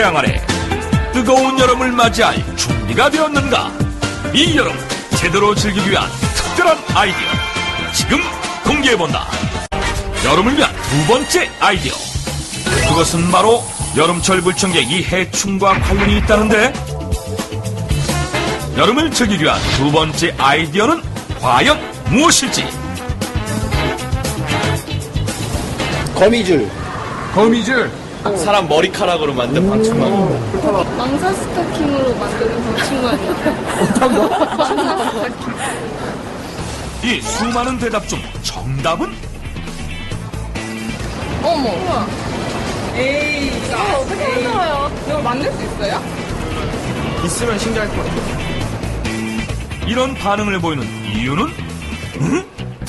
태양 아래 뜨거운 여름을 맞이할 준비가 되었는가? 이 여름 제대로 즐기기 위한 특별한 아이디어 지금 공개해본다. 여름을 위한 두 번째 아이디어. 그것은 바로 여름철 불청객 이 해충과 관련이 있다는데 여름을 즐기기 위한 두 번째 아이디어는 과연 무엇일지 거미줄. 거미줄. 사람 머리카락으로 만든 방충망. 망사 스타킹으로 만드는 방충망이에요. 어떤 거? 망사 스타킹. 이 수많은 대답 중 정답은 어머. 에이, 이거 어떻게 만들어요? 이거 만들 수 있어요? 있으면 신기할 것 같아. 이런 반응을 보이는 이유는 응?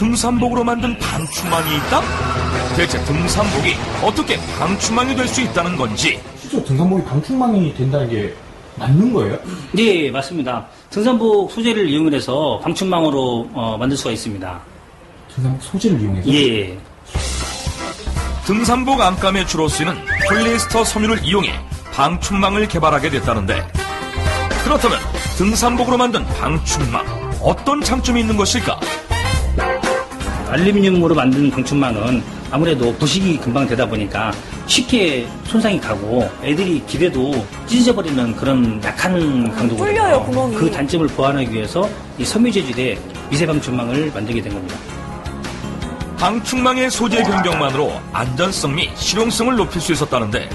등산복으로 만든 방충망이 있다? 대체 등산복이 어떻게 방충망이 될 수 있다는 건지 실제로 등산복이 방충망이 된다는 게 맞는 거예요? 네, 맞습니다. 등산복 소재를 이용을 해서 방충망으로 어, 만들 수가 있습니다. 등산복 소재를 이용해서? 예. 등산복 안감에 주로 쓰이는 폴리에스터 섬유를 이용해 방충망을 개발하게 됐다는데 그렇다면 등산복으로 만든 방충망 어떤 장점이 있는 것일까? 알루미늄으로 만든 방충망은 아무래도 부식이 금방 되다 보니까 쉽게 손상이 가고 애들이 길에도 찢어져 버리는 그런 약한 강도거든요. 뚫려요, 구멍이. 그 단점을 보완하기 위해서 이 섬유 재질의 미세 방충망을 만들게 된 겁니다. 방충망의 소재 변경만으로 안전성 및 실용성을 높일 수 있었다는데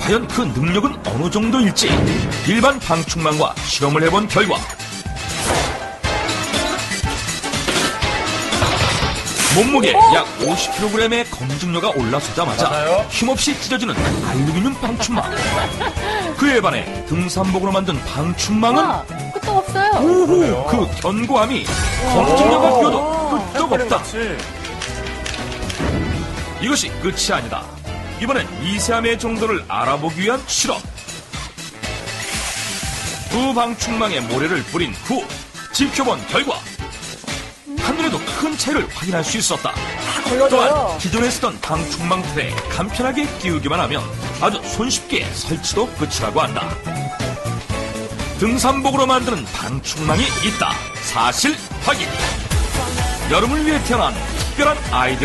과연 그 능력은 어느 정도일지 일반 방충망과 실험을 해본 결과 몸무게 약 50kg의 검증료가 올라서자마자 힘없이 찢어지는 알루미늄 방충망. 그에 반해 등산복으로 만든 방충망은 끄떡 없어요. 오호 그 견고함이 검증료가 끼어도 끄떡 없다. 이것이 끝이 아니다. 이번엔 미세함의 정도를 알아보기 위한 실험. 두 방충망에 모래를 뿌린 후 지켜본 결과 한눈에도 큰 차이를 확인할 수 있었다. 또한 기존에 쓰던 방충망 틀에 간편하게 끼우기만 하면 아주 손쉽게 설치도 끝이라고 한다. 등산복으로 만드는 방충망이 있다. 사실 확인. 여름을 위해 태어난 특별한 아이디어.